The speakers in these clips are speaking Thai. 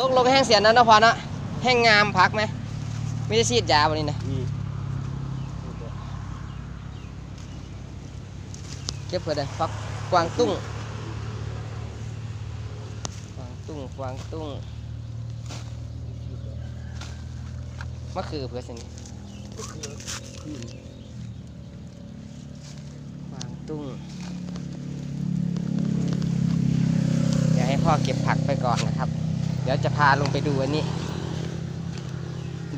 ตกลงแห้งเสียนั้นนะพอเนาะแห้งงามพักไหมไม่ได้ฉีดยาวันนี้นะอืมเก็บเพื่อได้ฟักกวางตุ้งกวางตุ้งกวางตุ้งมะคือเพื่อสินี่อืมกวางตุ้งเดี๋ยวให้พ่อเก็บผักไปก่อนนะครับ เดี๋ยวจะพาลงไปดูอันนี้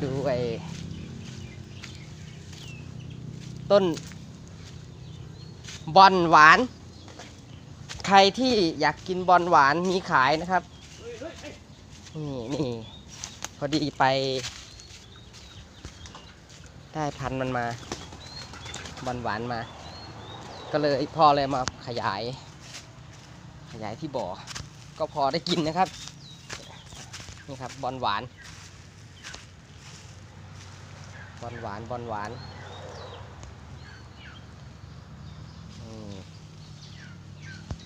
ดูไอ้ต้น บอลหวาน ใครที่อยากกินบอลหวานมีขายนะครับ นี่นี่พอดีไป ได้พันมันมา บอลหวานมา ก็เลยพ่อเลยมาขยาย ขยายที่บ่อ ก็พอได้กินนะครับ นี่ครับบอลหวาน บอลหวาน บอลหวานนี่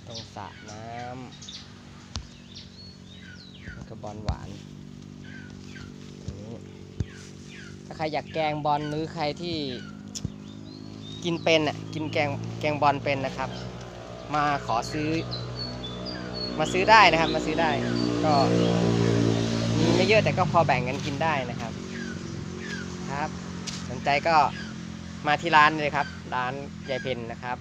ตรงสระน้ำแล้วก็บอลหวาน ถ้าใครอยากแกงบอลหรือใครที่กินเป็นอะ กินแกงแกงบอลเป็นนะครับ มาขอซื้อ มาซื้อได้นะครับ มาซื้อได้ ก็ เยอะแต่ก็พอแบ่งกันกินได้นะครับ ครับ สนใจก็มาที่ร้านเลยครับ ร้านยายเพนนะครับ